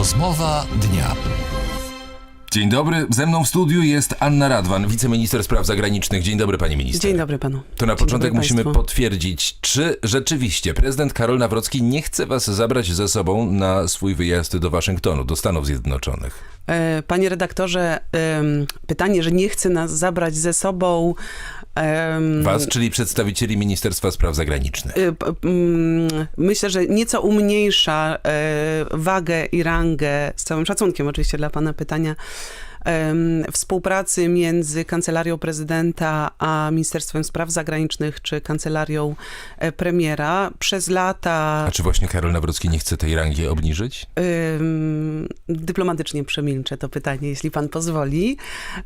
Rozmowa dnia. Dzień dobry, ze mną w studiu jest Anna Radwan, wiceminister spraw zagranicznych. Dzień dobry, pani minister. Dzień dobry panu. To na Dzień początek musimy państwu. potwierdzić, czy rzeczywiście prezydent Karol Nawrocki nie chce was zabrać ze sobą na swój wyjazd do Waszyngtonu, do Stanów Zjednoczonych. E, Panie redaktorze, pytanie, że nie chce nas zabrać ze sobą. Was, czyli przedstawicieli Ministerstwa Spraw Zagranicznych. y, Myślę, że nieco umniejsza e, wagę i rangę, z całym szacunkiem oczywiście dla pana pytania, współpracy między Kancelarią Prezydenta a Ministerstwem Spraw Zagranicznych czy Kancelarią e, Premiera. Przez lata A czy właśnie Karol Nawrocki nie chce tej rangi obniżyć? Dyplomatycznie przemilczę to pytanie, jeśli pan pozwoli.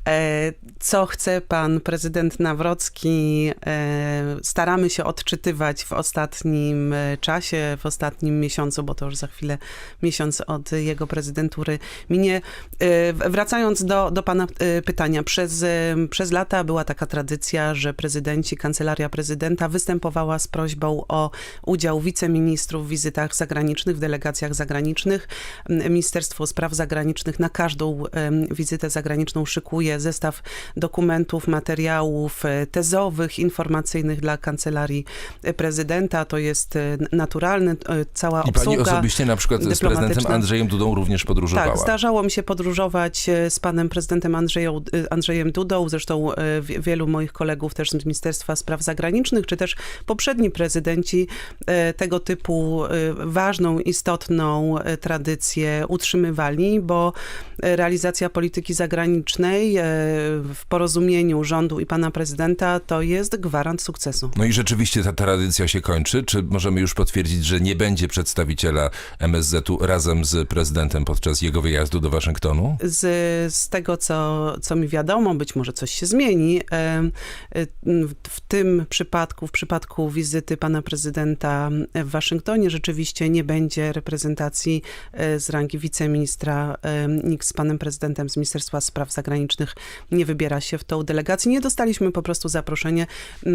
E, Co chce pan prezydent Nawrocki? E, Staramy się odczytywać w ostatnim czasie, w ostatnim miesiącu, bo to już za chwilę miesiąc od jego prezydentury minie. E, Wracając do, do pana e, pytania, przez, e, przez lata była taka tradycja, że prezydenci, kancelaria prezydenta występowała z prośbą o udział wiceministrów w wizytach zagranicznych, w delegacjach zagranicznych. Ministerstwo Spraw Zagranicznych na każdą em, wizytę zagraniczną szykuje zestaw dokumentów, materiałów tezowych, informacyjnych dla kancelarii prezydenta. To jest naturalne, cała I obsługa. pani osobiście na przykład z prezydentem. Andrzejem Dudą również podróżowała. Tak, zdarzało mi się podróżować z panem prezydentem Andrzeją, Andrzejem Dudą, zresztą e, wie- wielu moich kolegów też z Ministerstwa Spraw Zagranicznych, czy też poprzedni prezydenci e, tego typu e, ważną, istotną tradycję utrzymywali, bo realizacja polityki zagranicznej w porozumieniu rządu i pana prezydenta to jest gwarant sukcesu. No i rzeczywiście ta tradycja się kończy. Czy możemy już potwierdzić, że nie będzie przedstawiciela MSZ-u razem z prezydentem podczas jego wyjazdu do Waszyngtonu? z, z tego, co, co mi wiadomo, być może coś się zmieni. e, e, W tym przypadku, w przypadku wizyty pana prezydenta w Waszyngtonie, rzeczywiście nie będzie reprezentacji e, z rangi wiceministra. Nikt z panem prezydentem z Ministerstwa Spraw Zagranicznych nie wybiera się w tą delegację. Nie dostaliśmy po prostu zaproszenia.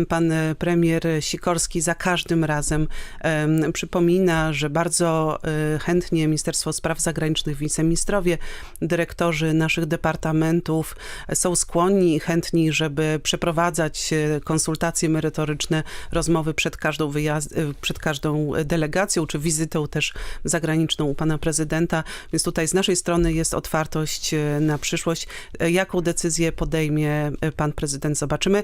Pan premier Sikorski za każdym razem em, przypomina, że bardzo chętnie Ministerstwo Spraw Zagranicznych, wiceministrowie, dyrektorzy naszych departamentów są skłonni i chętni, żeby przeprowadzać e, konsultacje merytoryczne, rozmowy przed każdą, wyjazd, e, przed każdą delegacją, czy wizytą też zagraniczną u pana prezydenta. Więc tutaj z naszej strony jest otwartość e, na przyszłość. E, Jaką decyzję podejmie e, pan prezydent, zobaczymy.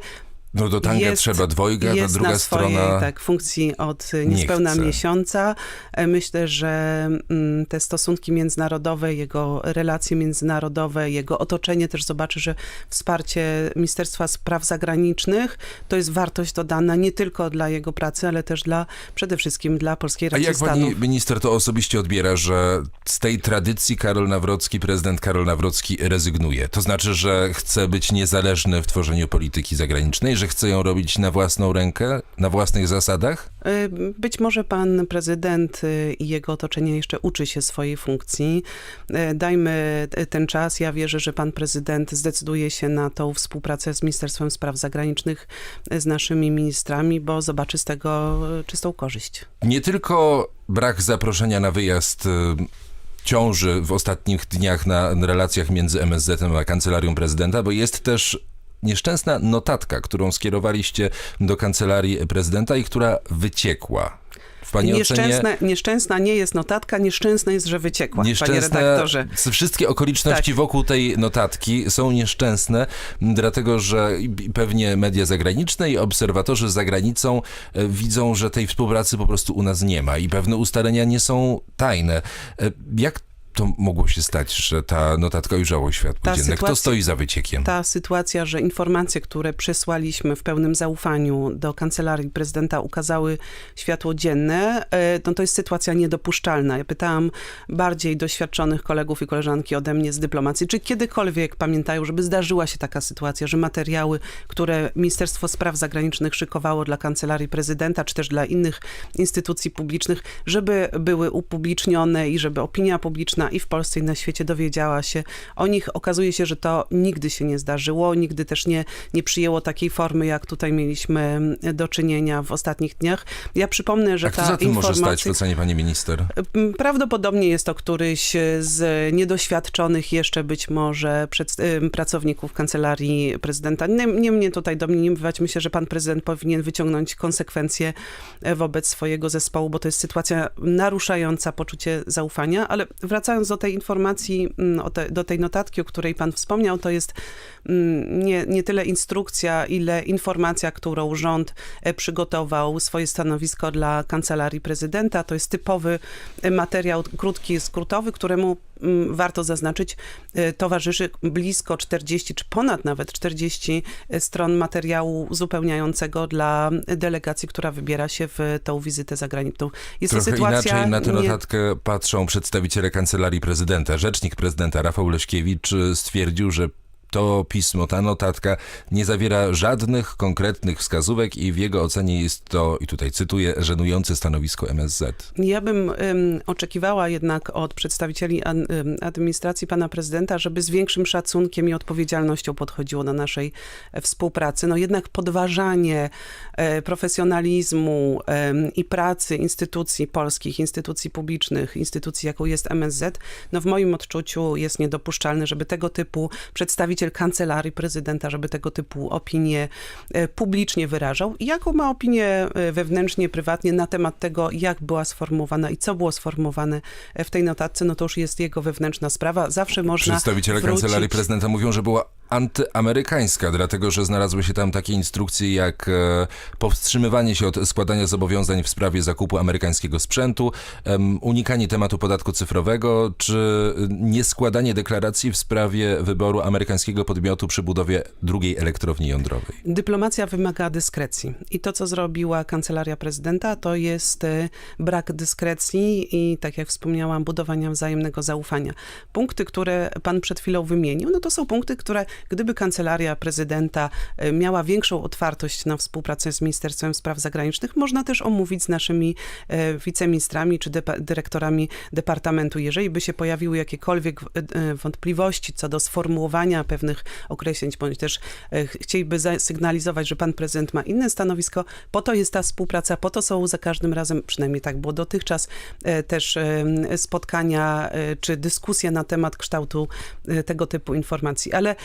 No do tanga Jest- trzeba dwojga, ta jest druga na swojej strona... tak, funkcji od nie niespełna chce. miesiąca. E, Myślę, że mm, te stosunki międzynarodowe, jego relacje międzynarodowe, jego otoczenie też zobaczy, że wsparcie Ministerstwa Spraw Zagranicznych to jest wartość dodana nie tylko dla jego pracy, ale też dla przede wszystkim dla polskiej A racji jak pani minister to osobiście odbiera, że z tej tradycji Karol Nawrocki, prezydent Karol Nawrocki rezygnuje? To znaczy, że chce być niezależny w tworzeniu polityki zagranicznej, że chce ją robić na własną rękę, na własnych zasadach? Y, Być może pan prezydent y, i jego otoczenie jeszcze uczy się swojej funkcji. Y, Dajmy ten czas. Ja wierzę, że pan prezydent zdecyduje się na tą współpracę z Ministerstwem Spraw Zagranicznych, z naszymi ministrami, bo zobaczy z tego czystą korzyść. Nie tylko brak zaproszenia na wyjazd ciąży w ostatnich dniach na relacjach między MSZ-em a kancelarią prezydenta, bo jest też nieszczęsna notatka, którą skierowaliście do kancelarii prezydenta i która wyciekła. W pani ocenie Nieszczęsna, nieszczęsna nie jest notatka, nieszczęsna jest, że wyciekła, panie redaktorze. wszystkie okoliczności Tak. wokół tej notatki są nieszczęsne, dlatego że pewnie media zagraniczne i obserwatorzy za granicą e, widzą, że tej współpracy po prostu u nas nie ma i pewne ustalenia nie są tajne. E, Jak to mogło się stać, że ta notatka ujrzała światło Ta dzienne? Kto stoi za wyciekiem? Ta sytuacja, że informacje, które przesłaliśmy w pełnym zaufaniu do kancelarii prezydenta ukazały światło dzienne, e, no to jest sytuacja niedopuszczalna. Ja pytałam bardziej doświadczonych kolegów i koleżanki ode mnie z dyplomacji, czy kiedykolwiek pamiętają, żeby zdarzyła się taka sytuacja, że materiały, które Ministerstwo Spraw Zagranicznych szykowało dla kancelarii prezydenta, czy też dla innych instytucji publicznych, żeby były upublicznione i żeby opinia publiczna i w Polsce, i na świecie dowiedziała się o nich. Okazuje się, że to nigdy się nie zdarzyło, nigdy też nie, nie przyjęło takiej formy, jak tutaj mieliśmy do czynienia w ostatnich dniach. Ja przypomnę, że A kto ta za tym może informacja... stać w ocenie pani minister? Mm, Prawdopodobnie jest to któryś z niedoświadczonych jeszcze być może przed, ym, pracowników kancelarii prezydenta. Nie, nie mnie tutaj domniemywać. Myślę, że pan prezydent powinien wyciągnąć konsekwencje e, wobec swojego zespołu, bo to jest sytuacja naruszająca poczucie zaufania. Ale wracając do tej informacji, mm, do tej notatki, o której pan wspomniał, to jest mm, nie, nie tyle instrukcja, ile informacja, którą rząd e, przygotował swoje stanowisko dla kancelarii prezydenta. To jest typowy e, materiał krótki, skrótowy, któremu warto zaznaczyć, e, towarzyszy blisko 40, czy ponad nawet 40 stron materiału uzupełniającego dla delegacji, która wybiera się w tą wizytę zagraniczną. Jest Trochę sytuacja inaczej na tę nie- notatkę patrzą przedstawiciele kancelarii prezydenta. Rzecznik prezydenta Rafał Leśkiewicz y, stwierdził, że to pismo, ta notatka nie zawiera żadnych konkretnych wskazówek i w jego ocenie jest to, i tutaj cytuję, żenujące stanowisko MSZ. Ja bym ym, oczekiwała jednak od przedstawicieli an, ym, administracji pana prezydenta, żeby z większym szacunkiem i odpowiedzialnością podchodziło do naszej e, współpracy. No jednak podważanie e, profesjonalizmu i pracy instytucji polskich, instytucji publicznych, instytucji jaką jest MSZ, no w moim odczuciu jest niedopuszczalne, żeby tego typu przedstawiciel kancelarii prezydenta, żeby tego typu opinie e, publicznie wyrażał. Jaką ma opinię e, wewnętrznie, prywatnie na temat tego, jak była sformułowana i co było sformułowane e, w tej notatce, no to już jest jego wewnętrzna sprawa. Zawsze można Przedstawiciele wrócić... kancelarii prezydenta mówią, że była antyamerykańska, dlatego że znalazły się tam takie instrukcje jak powstrzymywanie się od składania zobowiązań w sprawie zakupu amerykańskiego sprzętu, unikanie tematu podatku cyfrowego, czy nieskładanie deklaracji w sprawie wyboru amerykańskiego podmiotu przy budowie drugiej elektrowni jądrowej. Dyplomacja wymaga dyskrecji. I to, co zrobiła kancelaria prezydenta, to jest e, brak dyskrecji i, tak jak wspomniałam, budowania wzajemnego zaufania. Punkty, które pan przed chwilą wymienił, no to są punkty, które gdyby kancelaria prezydenta e, miała większą otwartość na współpracę z Ministerstwem Spraw Zagranicznych, można też omówić z naszymi e, wiceministrami czy depa- dyrektorami departamentu. Jeżeli by się pojawiły jakiekolwiek wątpliwości co do sformułowania pewnych określeń, bądź też e, ch- chcieliby zasygnalizować, że pan prezydent ma inne stanowisko, po to jest ta współpraca, po to są za każdym razem, przynajmniej tak było dotychczas, e, też e, spotkania czy dyskusje na temat kształtu tego typu informacji. Ale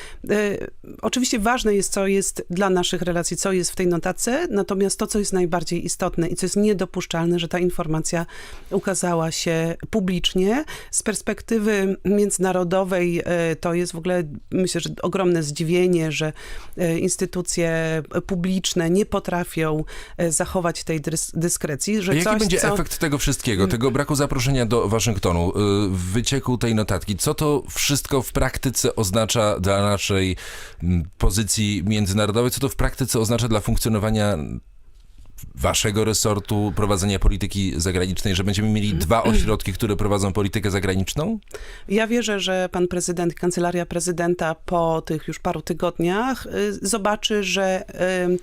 oczywiście ważne jest, co jest dla naszych relacji, co jest w tej notatce, natomiast to, co jest najbardziej istotne i co jest niedopuszczalne, że ta informacja ukazała się publicznie. Z perspektywy międzynarodowej to jest w ogóle, myślę, że ogromne zdziwienie, że e, instytucje publiczne nie potrafią e, zachować tej dys- dyskrecji, że A jaki coś, będzie co... efekt tego wszystkiego, tego braku zaproszenia do Waszyngtonu, y, wycieku tej notatki? Co to wszystko w praktyce oznacza dla naszej mm, pozycji międzynarodowej? Co to w praktyce oznacza dla funkcjonowania waszego resortu, prowadzenia polityki zagranicznej, że będziemy mieli dwa ośrodki, które prowadzą politykę zagraniczną? Ja wierzę, że pan prezydent, kancelaria prezydenta po tych już paru tygodniach y, zobaczy, że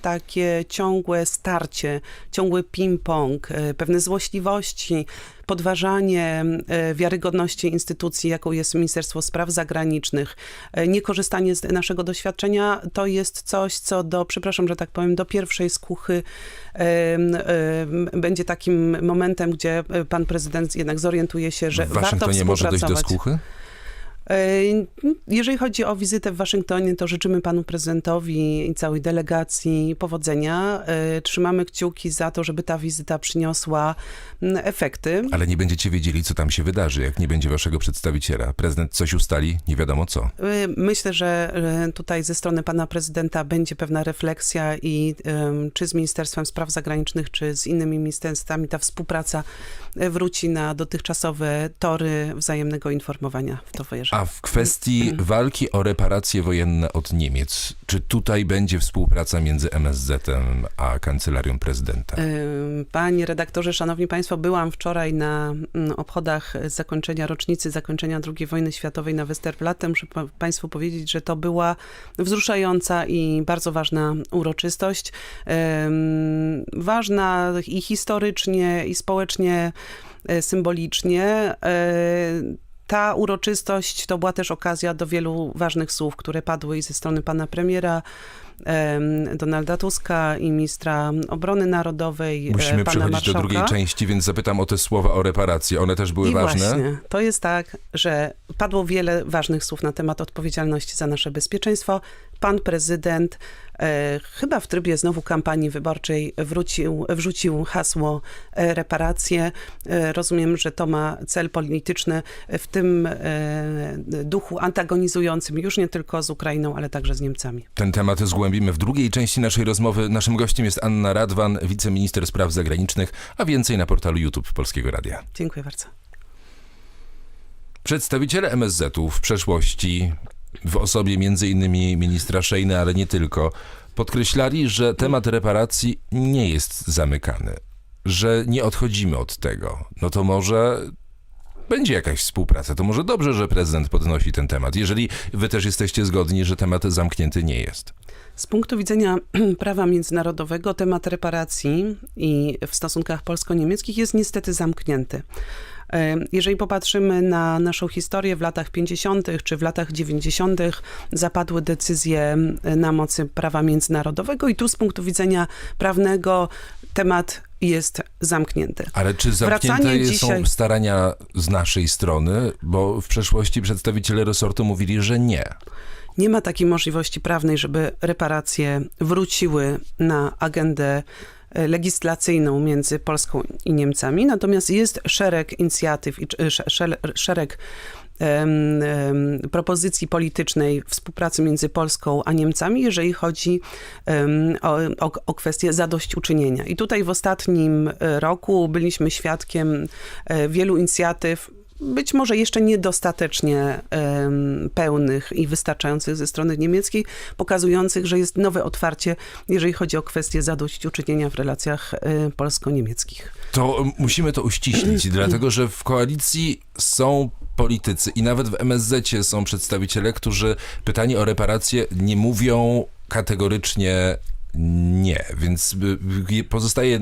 takie ciągłe starcie, ciągły ping-pong, y, pewne złośliwości, podważanie y, wiarygodności instytucji, jaką jest Ministerstwo Spraw Zagranicznych, y, niekorzystanie z naszego doświadczenia, to jest coś, co do, przepraszam, że tak powiem, do pierwszej skuchy będzie takim momentem, gdzie y, pan prezydent jednak zorientuje się, że w warto Waszyngtonie może dojść do skuchy? E, Jeżeli chodzi o wizytę w Waszyngtonie, to życzymy panu prezydentowi i całej delegacji powodzenia. E, Trzymamy kciuki za to, żeby ta wizyta przyniosła efekty. Ale nie będziecie wiedzieli, co tam się wydarzy, jak nie będzie waszego przedstawiciela. Prezydent coś ustali, nie wiadomo co. E, Myślę, że tutaj ze strony pana prezydenta będzie pewna refleksja i czy z Ministerstwem Spraw Zagranicznych, czy z innymi ministerstwami ta współpraca wróci na dotychczasowe tory wzajemnego informowania. W to wierzę. A w kwestii walki o reparacje wojenne od Niemiec, czy tutaj będzie współpraca między MSZ-em a Kancelarią Prezydenta? Panie redaktorze, szanowni państwo, byłam wczoraj na mm, obchodach zakończenia rocznicy zakończenia II wojny światowej na Westerplatte. Muszę pa- państwu powiedzieć, że to była wzruszająca i bardzo ważna uroczystość. Ważna i historycznie, i społecznie, e, symbolicznie. Ta uroczystość to była też okazja do wielu ważnych słów, które padły i ze strony pana premiera em, Donalda Tuska i ministra obrony narodowej, e, Musimy przechodzić marszałka. do drugiej części, więc zapytam o te słowa o reparacji. One też były I ważne? właśnie, to jest tak, że padło wiele ważnych słów na temat odpowiedzialności za nasze bezpieczeństwo. Pan prezydent chyba w trybie znowu kampanii wyborczej wrócił, wrzucił hasło e, reparacje. E, rozumiem, że to ma cel polityczny w tym e, duchu antagonizującym już nie tylko z Ukrainą, ale także z Niemcami. Ten temat zgłębimy w drugiej części naszej rozmowy. Naszym gościem jest Anna Radwan, wiceminister spraw zagranicznych, a więcej na portalu YouTube Polskiego Radia. Dziękuję bardzo. Przedstawiciele MSZ-u w przeszłości, w osobie m.in. ministra Szejny, ale nie tylko, podkreślali, że temat reparacji nie jest zamykany, że nie odchodzimy od tego. No to może będzie jakaś współpraca. To może dobrze, że prezydent podnosi ten temat, jeżeli wy też jesteście zgodni, że temat zamknięty nie jest. Z punktu widzenia prawa międzynarodowego temat reparacji i w stosunkach polsko-niemieckich jest niestety zamknięty. E, Jeżeli popatrzymy na naszą historię w latach 50. czy w latach 90., zapadły decyzje na mocy prawa międzynarodowego i tu z punktu widzenia prawnego temat jest zamknięty. Ale czy zamknięte Wracanie są dzisiaj- starania z naszej strony? Bo w przeszłości przedstawiciele resortu mówili, że nie. Nie ma takiej możliwości prawnej, żeby reparacje wróciły na agendę legislacyjną między Polską i Niemcami, natomiast jest szereg inicjatyw i sz- sze- szereg propozycji politycznej współpracy między Polską a Niemcami, jeżeli chodzi o, o, o kwestię zadośćuczynienia. I tutaj w ostatnim e, roku byliśmy świadkiem e, wielu inicjatyw, być może jeszcze niedostatecznie pełnych i wystarczających ze strony niemieckiej, pokazujących, że jest nowe otwarcie, jeżeli chodzi o kwestię zadośćuczynienia w relacjach e, polsko-niemieckich. To musimy to uściślić, dlatego że w koalicji są politycy i nawet w MSZ są przedstawiciele, którzy pytani o reparacje nie mówią kategorycznie nie, więc y, y, pozostaje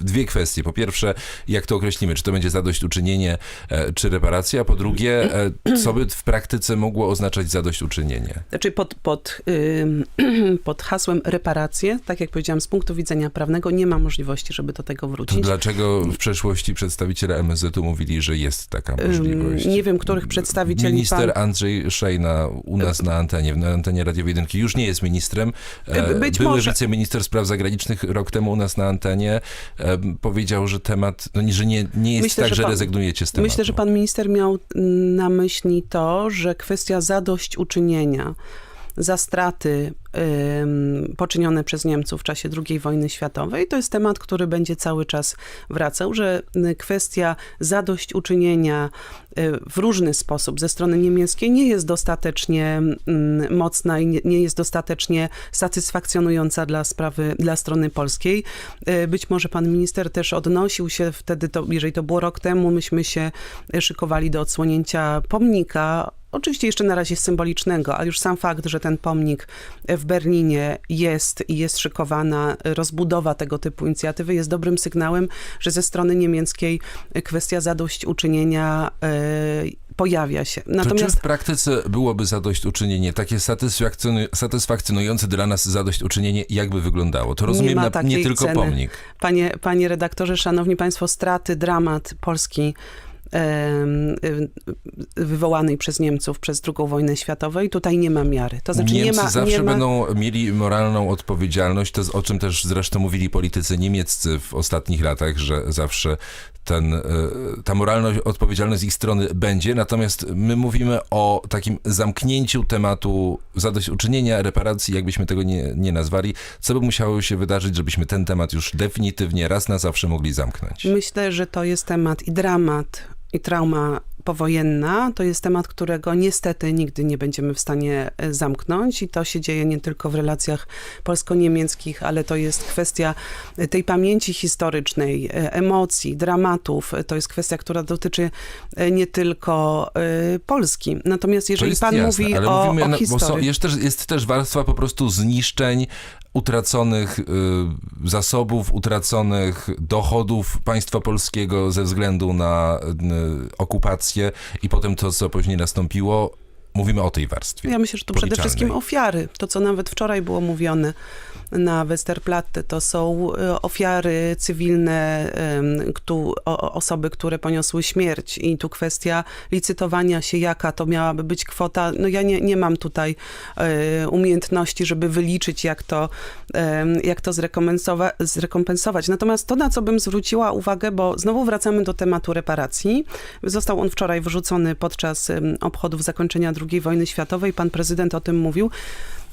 dwie kwestie. Po pierwsze, jak to określimy, czy to będzie zadośćuczynienie, e, czy reparacja, po drugie, e, co by w praktyce mogło oznaczać zadośćuczynienie. Znaczy pod, pod, pod hasłem reparacje, tak jak powiedziałam, z punktu widzenia prawnego nie ma możliwości, żeby do tego To wrócić. dlaczego w przeszłości przedstawiciele MSZ-u mówili, że jest taka możliwość? Nie wiem, których przedstawicieli Minister pan... Andrzej Szejna u nas na antenie, na antenie Radiowej Jedynki już nie jest ministrem. E, Być Były może. wiceminister spraw zagranicznych rok temu u nas na antenie powiedział, że temat, no, że nie, nie jest Myślę, tak, że że pan- rezygnujecie z tematu. Myślę, że pan minister miał na myśli to, że kwestia zadośćuczynienia za straty poczynione przez Niemców w czasie II wojny światowej, to jest temat, który będzie cały czas wracał, że y, kwestia zadośćuczynienia y, w różny sposób ze strony niemieckiej nie jest dostatecznie mocna i nie, nie jest dostatecznie satysfakcjonująca dla sprawy, dla strony polskiej. Y, Być może pan minister też odnosił się wtedy, to, jeżeli to było rok temu, myśmy się szykowali do odsłonięcia pomnika Oczywiście jeszcze na razie symbolicznego, ale już sam fakt, że ten pomnik w Berlinie jest i jest szykowana rozbudowa tego typu inicjatywy, jest dobrym sygnałem, że ze strony niemieckiej kwestia zadośćuczynienia e, pojawia się. To czy Natomiast w praktyce byłoby zadośćuczynienie, takie satysfakcjonu- satysfakcjonujące dla nas zadośćuczynienie, jakby wyglądało? To rozumiem ma na, nie takiej tylko ceny. pomnik. Panie, panie redaktorze, szanowni państwo, straty, dramat Polski wywołanej przez Niemców przez II wojnę światową i tutaj nie ma miary. To znaczy Niemcy nie ma, zawsze nie ma, będą mieli moralną odpowiedzialność, to o czym też zresztą mówili politycy niemieccy w ostatnich latach, że zawsze ten, e, ta moralna odpowiedzialność z ich strony będzie, natomiast my mówimy o takim zamknięciu tematu zadośćuczynienia, reparacji, jakbyśmy tego nie, nie nazwali, co by musiało się wydarzyć, żebyśmy ten temat już definitywnie raz na zawsze mogli zamknąć. Myślę, że to jest temat i dramat, i trauma powojenna. To jest temat, którego niestety nigdy nie będziemy w stanie e, zamknąć i to się dzieje nie tylko w relacjach polsko-niemieckich, ale to jest kwestia e, tej pamięci historycznej, e, emocji, dramatów. To jest kwestia, która dotyczy nie tylko Polski. Natomiast To jeżeli pan jasne, mówi ale o, mówimy, o na- bo są, historii... jest, też, jest też warstwa po prostu zniszczeń utraconych y, zasobów, utraconych dochodów państwa polskiego ze względu na y, okupację i potem to, co później nastąpiło. Mówimy o tej warstwie. Ja myślę, że to przede wszystkim ofiary. To, co nawet wczoraj było mówione na Westerplatte, to są e, ofiary cywilne, em, któ- o- o- osoby, które poniosły śmierć. I tu kwestia licytowania się, jaka to miałaby być kwota. No ja nie, nie mam tutaj e, umiejętności, żeby wyliczyć, jak to, jak to zrekompensowa- zrekompensować. Natomiast to, na co bym zwróciła uwagę, bo znowu wracamy do tematu reparacji. Został on wczoraj wrzucony podczas obchodów zakończenia II wojny światowej. Pan prezydent o tym mówił.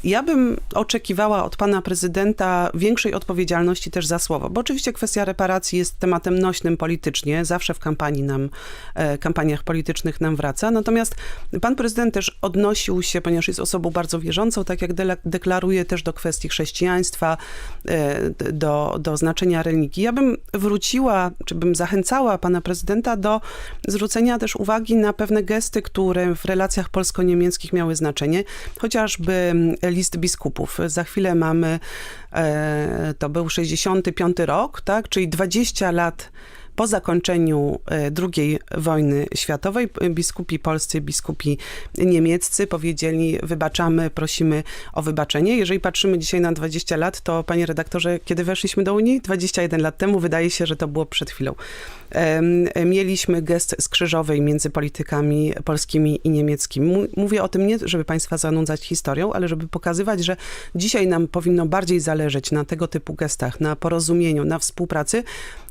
Ja bym oczekiwała od pana prezydenta większej odpowiedzialności też za słowo, bo oczywiście kwestia reparacji jest tematem nośnym politycznie, zawsze w kampanii nam, e, kampaniach politycznych nam wraca. Natomiast pan prezydent też odnosił się, ponieważ jest osobą bardzo wierzącą, tak jak deklaruje też do kwestii chrześcijaństwa, e, do, do znaczenia religii. Ja bym wróciła, czy bym zachęcała pana prezydenta do zwrócenia też uwagi na pewne gesty, które w relacjach polsko-niemieckich miały znaczenie, chociażby list biskupów. Za chwilę mamy, e, to był 65 rok, tak, czyli 20 lat po zakończeniu e, II wojny światowej biskupi polscy, biskupi niemieccy powiedzieli wybaczamy, prosimy o wybaczenie. Jeżeli patrzymy dzisiaj na 20 lat, to panie redaktorze, kiedy weszliśmy do Unii? 21 lat temu, wydaje się, że to było przed chwilą. Mieliśmy gest skrzyżowej między politykami polskimi i niemieckimi. Mówię o tym nie, żeby państwa zanudzać historią, ale żeby pokazywać, że dzisiaj nam powinno bardziej zależeć na tego typu gestach, na porozumieniu, na współpracy,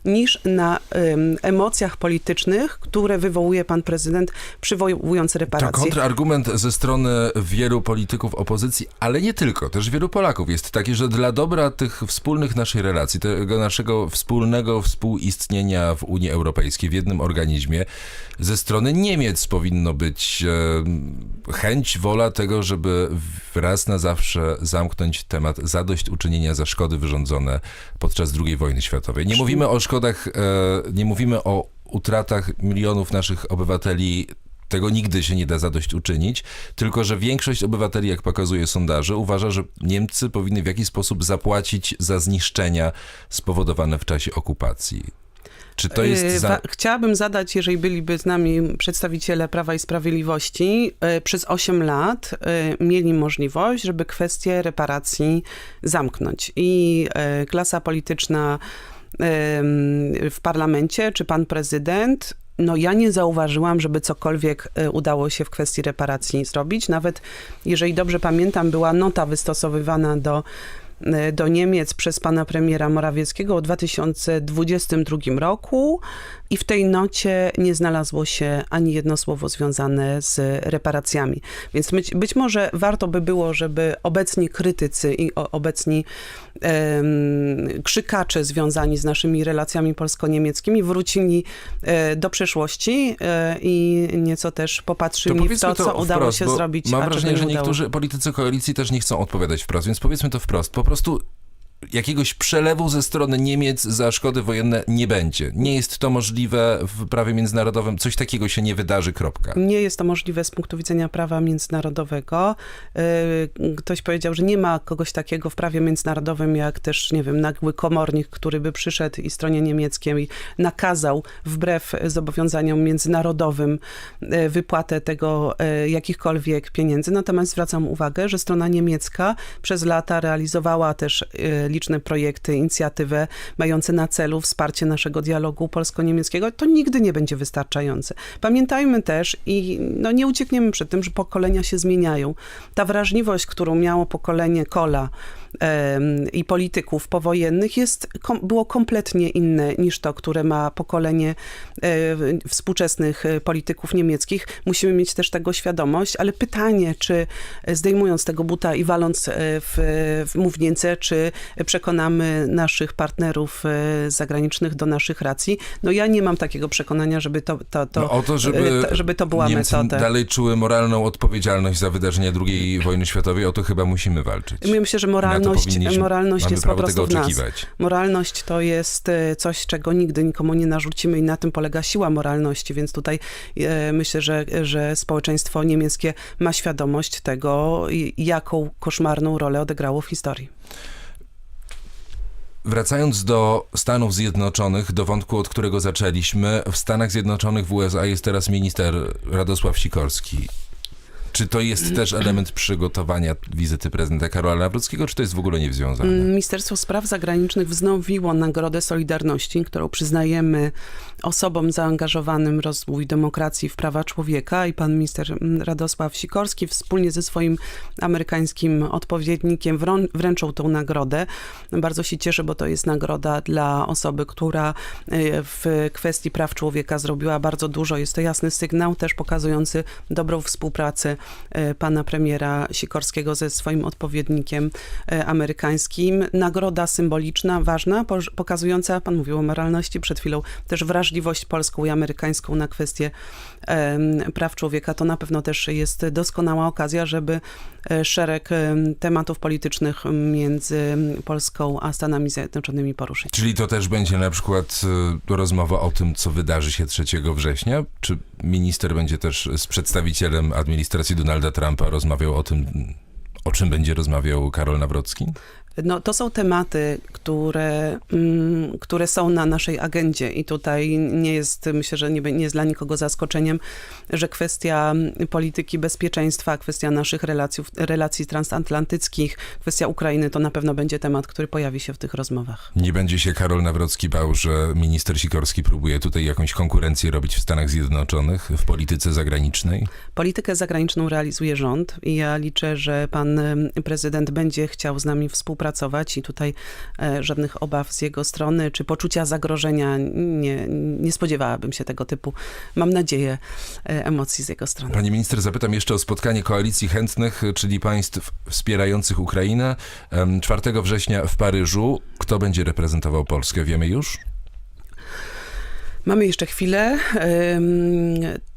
niż na em, emocjach politycznych, które wywołuje pan prezydent, przywołując To reparacje. kontrargument ze strony wielu polityków opozycji, ale nie tylko, też wielu Polaków jest taki, że dla dobra tych wspólnych naszej relacji, tego naszego wspólnego współistnienia w Unii Europejskiej, w jednym organizmie, ze strony Niemiec powinno być e, chęć, wola tego, żeby raz na zawsze zamknąć temat zadośćuczynienia za szkody wyrządzone podczas II wojny światowej. Nie mówimy o szkodach, e, nie mówimy o utratach milionów naszych obywateli tego nigdy się nie da zadośćuczynić, tylko że większość obywateli, jak pokazuje sondaże, uważa, że Niemcy powinny w jakiś sposób zapłacić za zniszczenia spowodowane w czasie okupacji. Czy to jest Yy, za... Chciałabym zadać, jeżeli byliby z nami przedstawiciele Prawa i Sprawiedliwości, yy, przez 8 lat mieli możliwość, żeby kwestię reparacji zamknąć. I klasa polityczna w parlamencie, czy pan prezydent, no ja nie zauważyłam, żeby cokolwiek y, udało się w kwestii reparacji zrobić. Nawet jeżeli dobrze pamiętam, była nota wystosowywana do do Niemiec przez pana premiera Morawieckiego w 2022 roku i w tej nocie nie znalazło się ani jedno słowo związane z reparacjami. Więc być, być może warto by było, żeby obecni krytycy i obecni em, krzykacze związani z naszymi relacjami polsko-niemieckimi wrócili e, do przeszłości e, i nieco też popatrzyli w powiedzmy to, co udało wprost, się zrobić. Mam wrażenie, nie że udało. niektórzy politycy koalicji też nie chcą odpowiadać wprost, więc powiedzmy to wprost. Po prostu jakiegoś przelewu ze strony Niemiec za szkody wojenne nie będzie. Nie jest to możliwe w prawie międzynarodowym. Coś takiego się nie wydarzy, kropka. Nie jest to możliwe z punktu widzenia prawa międzynarodowego. Yy, Ktoś powiedział, że nie ma kogoś takiego w prawie międzynarodowym, jak też, nie wiem, nagły komornik, który by przyszedł i stronie niemieckiej nakazał wbrew zobowiązaniom międzynarodowym yy, wypłatę tego yy, jakichkolwiek pieniędzy. Natomiast zwracam uwagę, że strona niemiecka przez lata realizowała też liczne projekty, inicjatywy mające na celu wsparcie naszego dialogu polsko-niemieckiego. To nigdy nie będzie wystarczające. Pamiętajmy też i no, nie uciekniemy przed tym, że pokolenia się zmieniają. Ta wrażliwość, którą miało pokolenie Kola i polityków powojennych jest, kom, było kompletnie inne niż to, które ma pokolenie e, współczesnych e, polityków niemieckich. Musimy mieć też tego świadomość, ale pytanie, czy zdejmując tego buta i waląc e, w, w czy przekonamy naszych partnerów e, zagranicznych do naszych racji. No ja nie mam takiego przekonania, żeby to, to, to, no o to, żeby, e, to, żeby to była Niemcy metoda. dalej czuły moralną odpowiedzialność za wydarzenia II wojny światowej, o to chyba musimy walczyć. Ja Myślę, że moralność, moralność jest po prostu w nas. oczekiwać. Moralność to jest e, coś, czego nigdy nikomu nie narzucimy i na tym polega siła moralności, więc tutaj e, myślę, że, że społeczeństwo niemieckie ma świadomość tego, jaką koszmarną rolę odegrało w historii. Wracając do Stanów Zjednoczonych, do wątku, od którego zaczęliśmy, w Stanach Zjednoczonych w USA jest teraz minister Radosław Sikorski. Czy to jest też element przygotowania wizyty prezydenta Karola Nawrockiego, czy to jest w ogóle niezwiązane? Ministerstwo Spraw Zagranicznych wznowiło Nagrodę Solidarności, którą przyznajemy osobom zaangażowanym w rozwój demokracji w prawa człowieka i pan minister Radosław Sikorski wspólnie ze swoim amerykańskim odpowiednikiem wręczą tą nagrodę. Bardzo się cieszę, bo to jest nagroda dla osoby, która y, w kwestii praw człowieka zrobiła bardzo dużo. Jest to jasny sygnał też pokazujący dobrą współpracę pana premiera Sikorskiego ze swoim odpowiednikiem y, amerykańskim. Nagroda symboliczna, ważna, po- pokazująca, pan mówił o moralności przed chwilą, też wrażliwość polską i amerykańską na kwestie praw człowieka. To na pewno też jest doskonała okazja, żeby e, szereg em, tematów politycznych między Polską a Stanami Zjednoczonymi poruszyć. Czyli to też będzie na przykład rozmowa o tym, co wydarzy się 3 września? Czy minister będzie też z przedstawicielem administracji Donalda Trumpa rozmawiał o tym, o czym będzie rozmawiał Karol Nawrocki? No, to są tematy, które, mm, które są na naszej agendzie i tutaj nie jest, myślę, że nie, nie jest dla nikogo zaskoczeniem, że kwestia polityki bezpieczeństwa, kwestia naszych relacji, relacji transatlantyckich, kwestia Ukrainy to na pewno będzie temat, który pojawi się w tych rozmowach. Nie będzie się Karol Nawrocki bał, że minister Sikorski próbuje tutaj jakąś konkurencję robić w Stanach Zjednoczonych w polityce zagranicznej? Politykę zagraniczną realizuje rząd i ja liczę, że pan prezydent będzie chciał z nami współpracować i tutaj e, żadnych obaw z jego strony czy poczucia zagrożenia nie, nie spodziewałabym się tego typu, mam nadzieję, e, emocji z jego strony. Pani minister, zapytam jeszcze o spotkanie koalicji chętnych, czyli państw wspierających Ukrainę. Em, 4 września w Paryżu. Kto będzie reprezentował Polskę, wiemy już? Mamy jeszcze chwilę.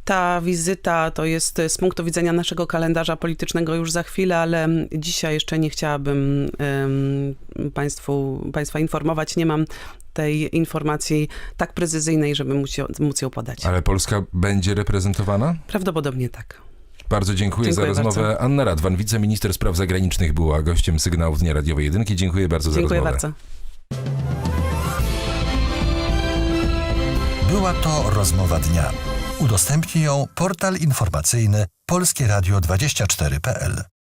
Ta wizyta to jest z punktu widzenia naszego kalendarza politycznego już za chwilę, ale dzisiaj jeszcze nie chciałabym ym, państwu, Państwa informować. Nie mam tej informacji tak precyzyjnej, żeby móc ją, móc ją podać. Ale Polska będzie reprezentowana? Prawdopodobnie tak. Bardzo dziękuję, Dziękuję za rozmowę. bardzo. Anna Radwan, wiceminister spraw zagranicznych, była gościem sygnałów Dnia Radiowej Jedynki. Dziękuję bardzo Dziękuję za rozmowę. bardzo. Była to rozmowa dnia. Udostępni ją portal informacyjny polskieradio24.pl.